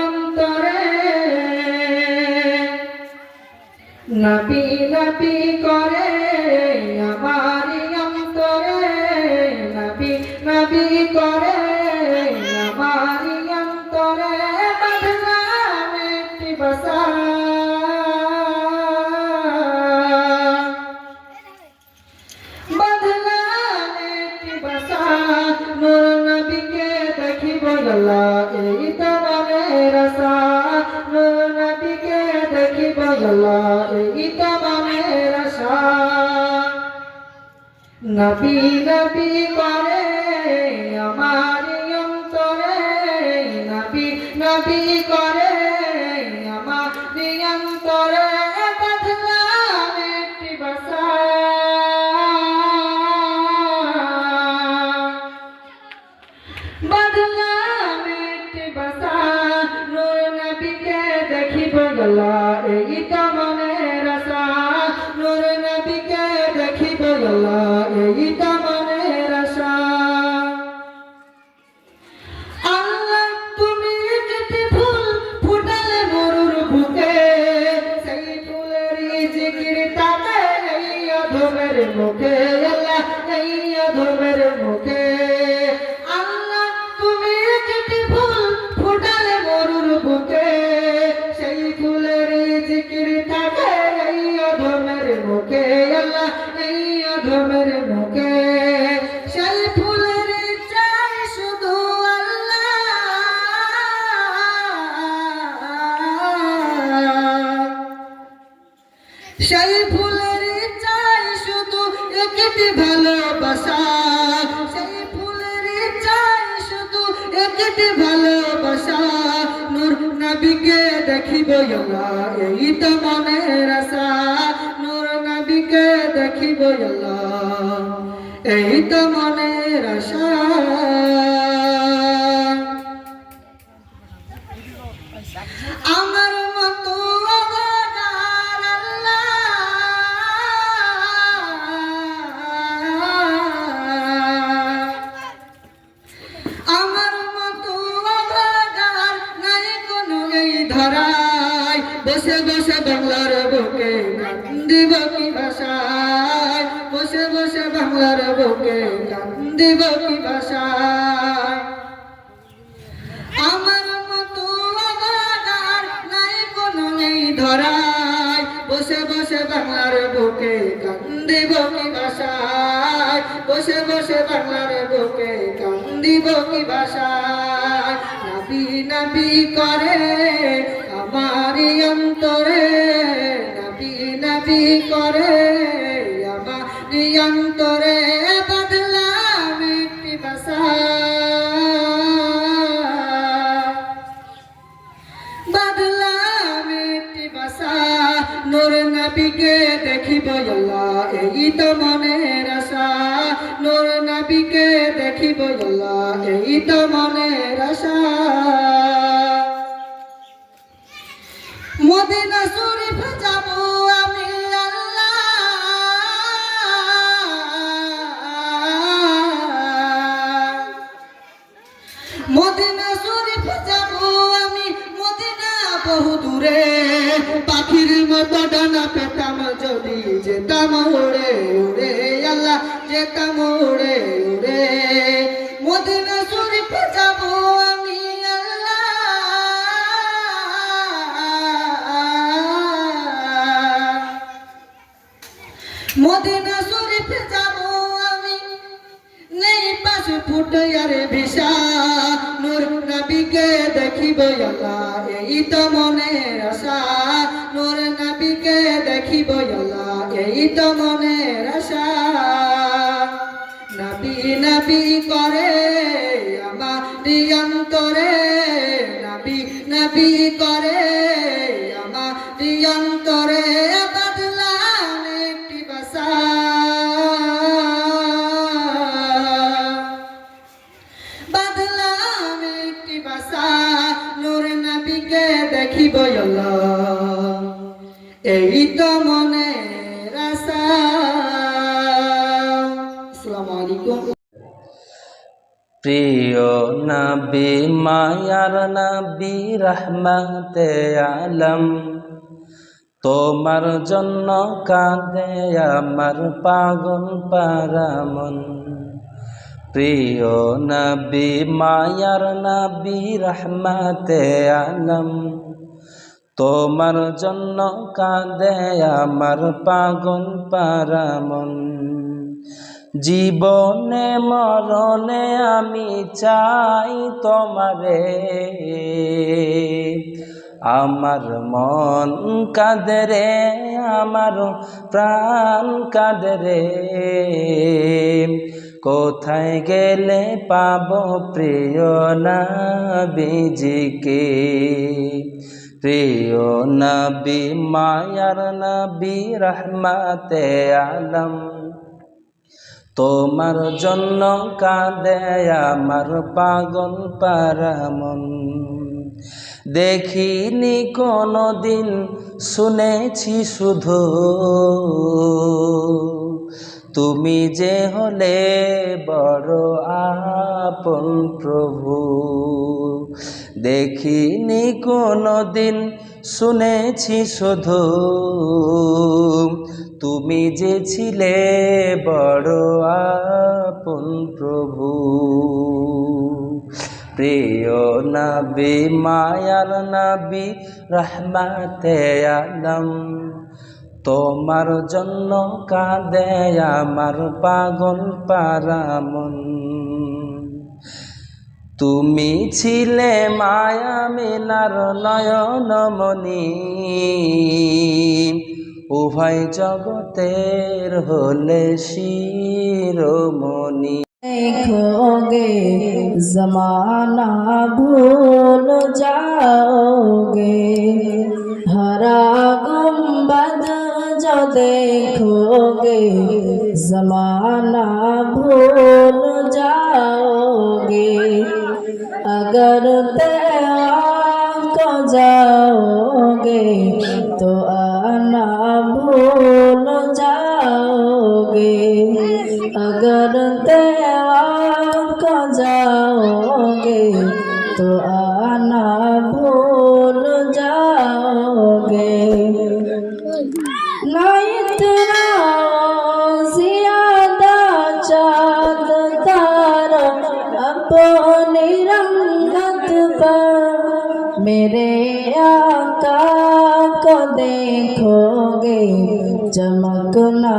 অন্তরে নাপি নাপি করে নবী নবী করে আমার অন্তরে নবী নবী করে থাকে এই অধমের মুখে, আল্লাহ এই অধমের মুখে। সেই ফুলের চাই শুধু আল্লাহ। সেই ফুলের চাই শুধু একটি ভালোবাসা। সেই ফুলের চাই শুধু একটি ভালোবাসা। নূর নবীকে দেখিব আল্লাহ এই তো মনের আশা। নূর নবীকে দেখিব আল্লাহ এই তো মনের আশা। অন্তরে বদলাম একটি বাসা। বদলাম একটি বাসা, নোর নাবিকে দেখিব আল্লাহ, এই তো মনের আশা। নোর নাবিকে দেখিব আল্লাহ, এই তো যদি যেতাম উড়ে উড়ে, আল্লাহ যেতাম উড়ে উড়ে। মদিনা শরীফ যাব আমি, আল্লাহ। মদিনা শরীফ যাব আমি, নেই পাশে ফুটে আরে ভিসা। নূর নবীকে দেখিব, আল্লাহ, এই তো মনের আশা। নূর দেখিব এই তো মনের আশা। নবী নবী করে আমার অন্তরে নবী নবী করে আমার অন্তরে নবীকে দেখিব আল্লাহ এই তো আলাইকুম। প্রিয় নবী, মায়ার নবী, রহমতে আলম, তোমার জন্য কাঁদে আমার পাগল পারামন। প্রিয় নবী, মায়ার নবী, রহমতে আলম তোমার জন্য কাঁদে আমার পাগল পারামন। জীবনে মরণে আমি চাই তোমারে। আমার মন কাঁদরে আমার প্রাণ কাঁদরে কোথায় গেলে পাব প্রিয় নবীজিকে? প্রিয় নবী, মায়ার নবী, রহমতে আলম। তোমার জন্য কাঁদে আমার পাগল পারামন। দেখিনি কোনো দিন শুনেছি শুধু। তুমি যে হলে বড় আপন প্রভু। দেখিনি কোনো দিন শুনেছি শুধু। তুমি যে ছিলে বড় আপন প্রভু। প্রিয় নবী, মায়ার নবী, রহমতে আলম। তোমার জন্য কাঁদে আমার পাগল পারামন। তুমি ছিলে মায়া মিনার নয়নমণি উভয় জগতের হলে শিরোমণি देखोगे जमाना भूल जाओगे हरा गुम्बद जो देखोगे जमाना भूल अगर तेरा को जाओगे तो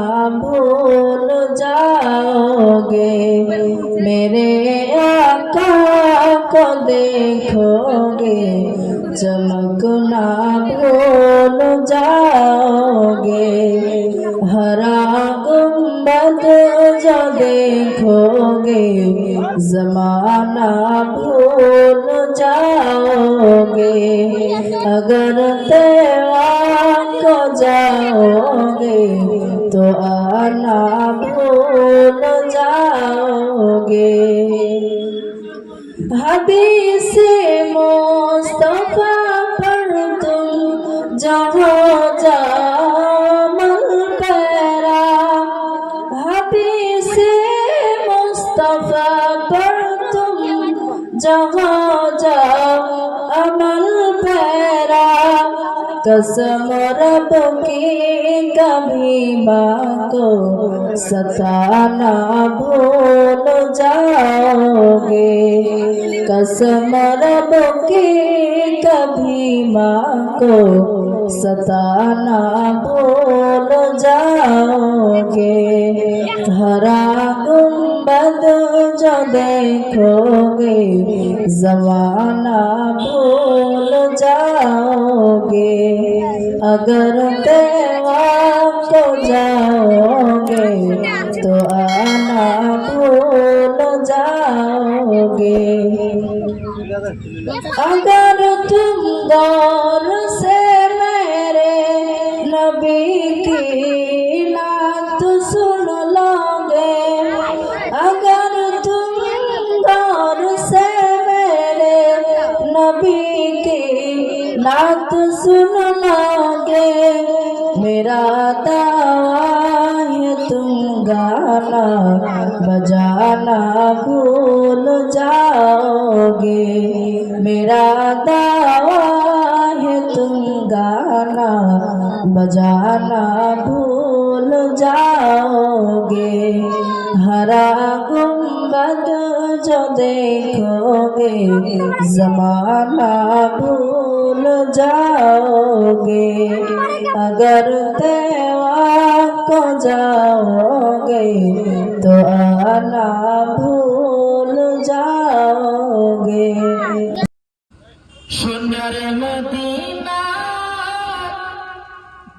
भूल जाओगे मेरे आका को देखोगे चमकना भूल जाओगे हरा गुम्बद जो देखोगे जमाना भूल जाओगे अगर तेरा को जाओगे तो आना भूल जाओगे हदीस मुस्तफा पर तुम जहाँ जामल पैरा हदीस मुस्तफा पर तुम जहाँ कसम रब की कभी माँ को सताना भूल जाओगे कसम रब की कभी माँ को सताना भूल जाओगे हरा गुम्बद जो देखोगे जमाना भूल जाओगे अगर तेरा को जाओगे तो आना भूल जाओगे अगर तुम गौर से गाना बजाना भूल जाओगे मेरा दावा है तुम गाना बजाना भूल जाओगे हरा गुम्बद जो देखोगे जमाना भूल जाओगे अगर तेवा को जाओगे तो आना भूल जाओगे সোনার মদিনা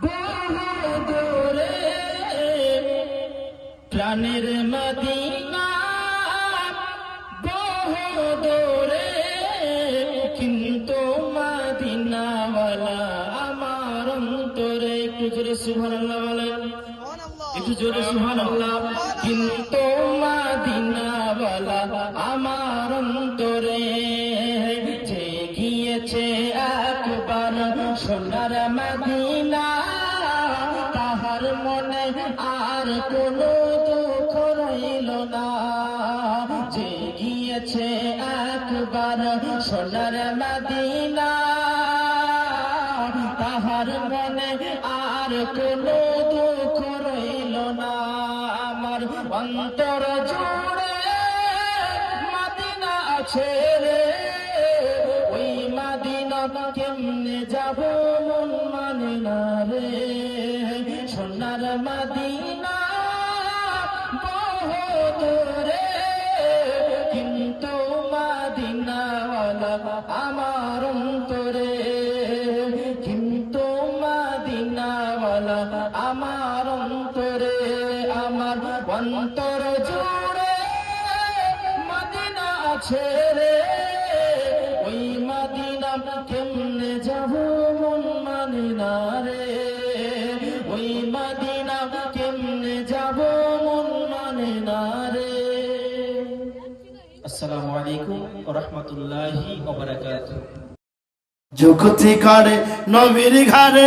বহু দূরে প্রাণের মদিনা বহু দূরে কিন্তু মদিনাওয়ালা আমার অন্তরে একটু জোরে সুবহানাল্লাহ বলেন একটু জোরে সুবহানাল্লাহ সোনার মদিনা। আমার অন্তরে, আমার অন্তর জুড়ে মাদিনা আছে ওই মাদিনা কেমনে যাব মন মানে না রে? ওই মাদিনা কেমনে যাব মন মানে না রে? আসসালামু আলাইকুম রাহমাতুল্লাহি যুকুতি করে, নবীর ঘরে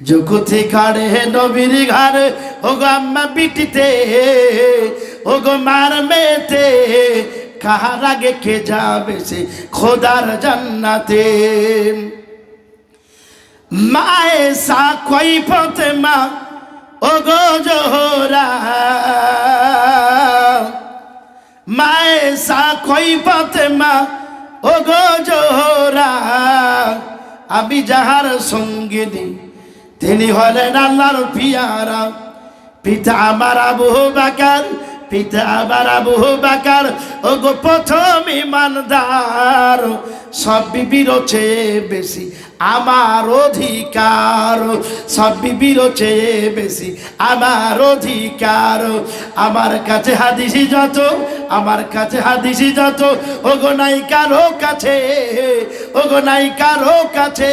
জগতে কাড়ে নবীর ঘরে ও গো আম্মা পিটিতে ও গো মার মেতে কাহার আগে কে যাবে সে খোদার জান্নাতে? মায়ে সা কই পথে মা ও গো জোহরা? মায়ে সা কই পথে মা ও গো জোহরা? আমি যাহার সঙ্গিনী তিনি হলেন আল্লাহর পিয়ারা। পিতা আমার আবু বাকার, পিতা আমার আবু বাকার। ও গো প্রথম ইমানদার, সব বিবির বেশি আমার অধিকার। সব বিবির বেশি আমার অধিকার। আমার কাছে হাদিসি যত, আমার কাছে হাদিসি যত। ও গো নাই কারও কাছে ও গো নাই কারও কাছে।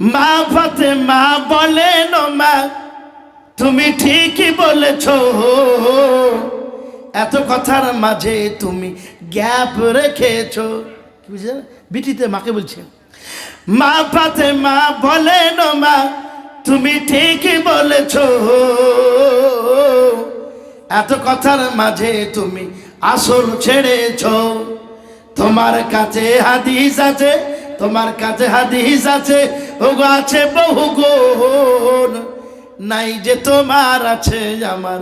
মা ফাতেমা বলেন মা, তুমি ঠিকই বলেছ। এত কথার মাঝে তুমি গ্যাপ রেখেছো। বুঝলেন বিটিতে মাকে বলছেন মা পাতে মা বলেন মা, তুমি ঠিকই বলেছ। এত কথার মাঝে তুমি আসল ছেড়েছ। তোমার কাছে হাদিস আছে তোমার কাছে হাদিস আছে, ওগো আছে বহু গুণ। নাই যে তোমার আছে আমার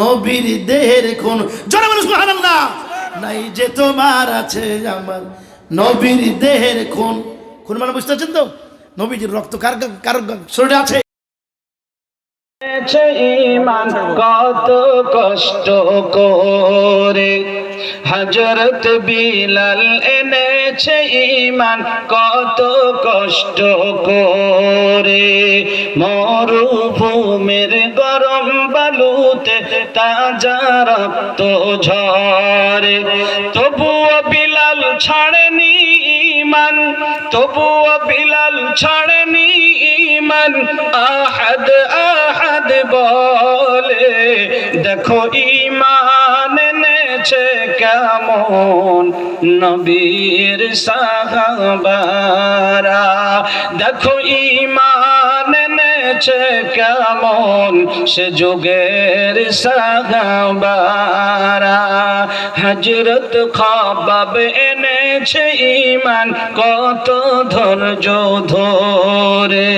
নবীর দেহের কোন বলো সুবহানাল্লাহ। নাই যে তোমার আছে আমার নবীর দেহের কোন কোন মানে বুঝতে পারছেন তো? নবীজির রক্ত কার কার শরীরে আছে? এনেছে ইমান কত কষ্ট করে। হজরত বিলাল এনেছে ইমান কত কষ্ট করে। মরুভূমির গরম বালুতে তাজা রক্ত ঝরে। তবুও বিলাল ছাড়েনি ইমান তবুও বিলাল ছাড়েনি ইমান আহাদ আহাদ দেখো ইমান এনেছে কেমন নবীর সাহাবারা। দেখো ইমান এনেছে কেমন সে যুগের সাহাবারা। হজরত খাবাব এনেছে ইমান কত ধৈর্য ধরে।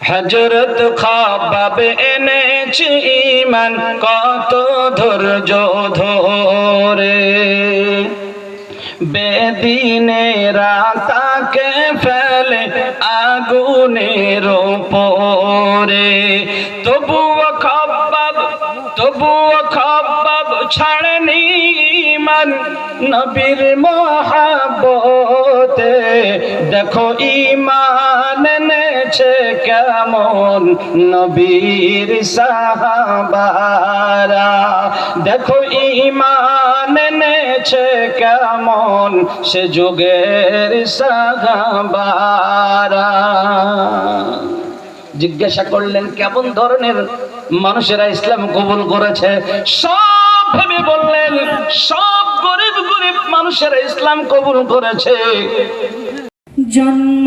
হজরত খাবাব এনেছে ইমান কত ধৈর্য ধরে। বেদিনে তাকে ফেলে আগুনের ওপরে তবুও খব্বাব তবুও খব্বাব ছাড়নি ইমান নবীর মহাবতে দেখো ইমান কেমন নবীর সাহাবারা? দেখো ইমান এনেছে কেমন সে যুগের সাহাবারা। জিজ্ঞাসা করলেন, কেমন ধরনের মানুষেরা ইসলাম কবুল করেছে? সব ভেবে বললেন, সব গরিব গরিব মানুষেরা ইসলাম কবুল করেছে। জন্ম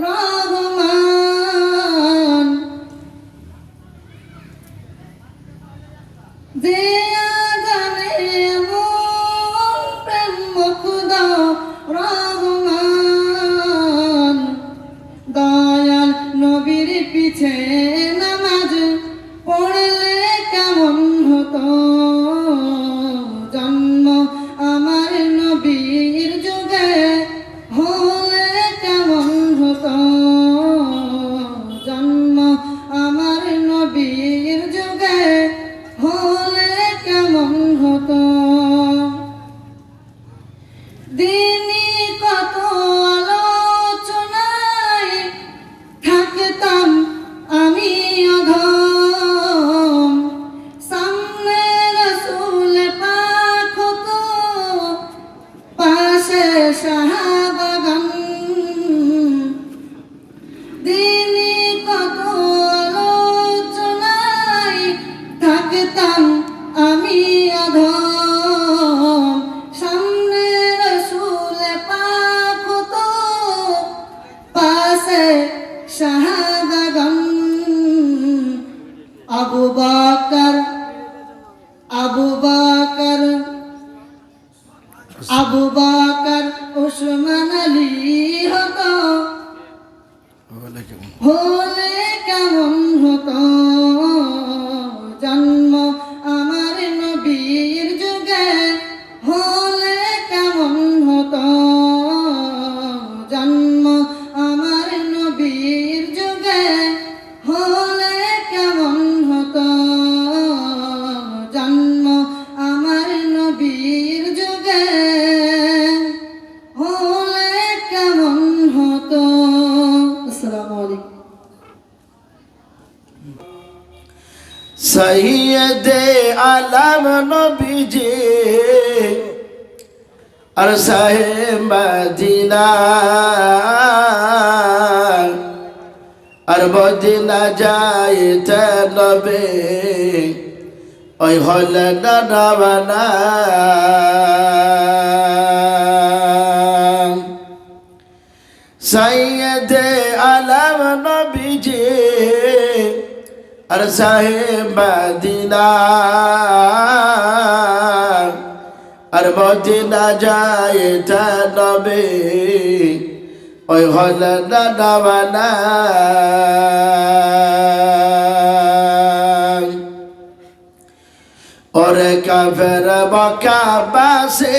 Run! নবীজি। আর সাহেব আর মদিনা যাইতে নবে। ওই হল নানা সৈয়দ আর সাহেব মদিনা, আর মদিনা যায় তা নবে, ওই হল নানা ওরে কাফের বকা বাসে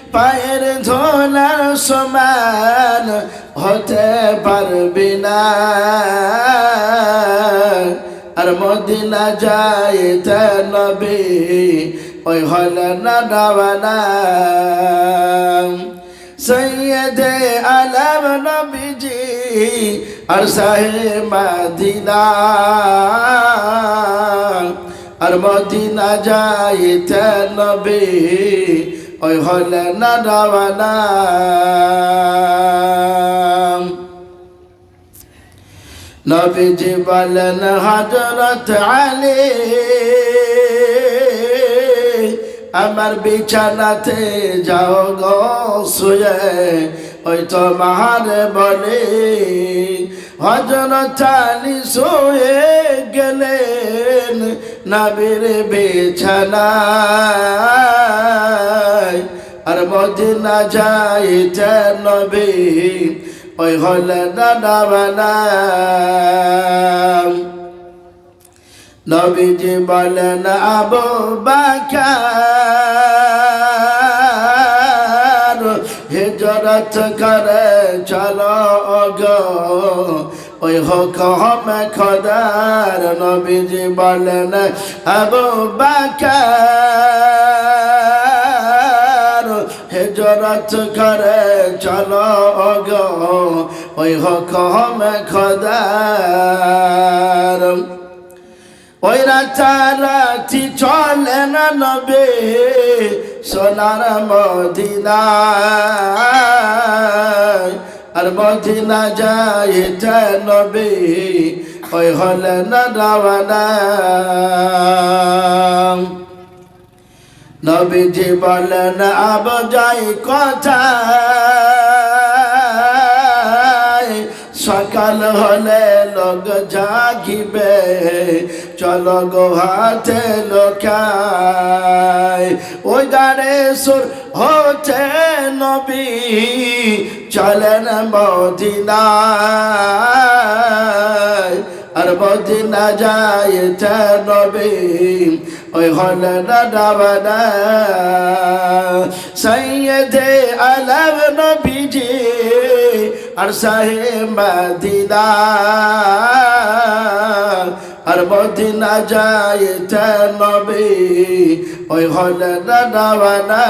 পায়ের ঝোলার সমান হতে পারবি না। আর মদিনা যায় তে নবী, ওই হল না ডাবানা সৈয়দে আলম নবীজি আর সাহে মদিনা। আর মদিনা যাইতে নবী ওই হলে না রাওয়ানা নবীজি বলেন হজরত আলী আমার বিছানাতে যাও গো শুয়ে ওই তো মাহারে বলে হজরত আলী শুয়ে গেলেন নবীর বিছানায়। আর মদিনা যাইতে নবী ওই হলে দাদা বানা নবীজি বলেন, আবু বাকার হিজরত করে চলো গো ওই হোক হমে খদার নবীজি বলেন আবু বাকার হিজরত করে চলো গো ওই হোক হমে খদার ওই রাতারাতি চলে না নবে সোনার মদিনায়, আর মদিনা যায় জানবে ওই হলে না রাওয়ানা। নবীজি বলেন, আব যাই কথা সকাল হলে লোক জাগিবে। চলো গো হাতে লোকায় ওই গানে সুর হচ্ছে নবী। চলেন মদিনায়। আর মদিনা যায় নবী। ওই হল ডাবানা সৈয়দে আলম নবীজি। আর সাহেব আর বদিনা যায় নবী ওই হলে দাদা রানা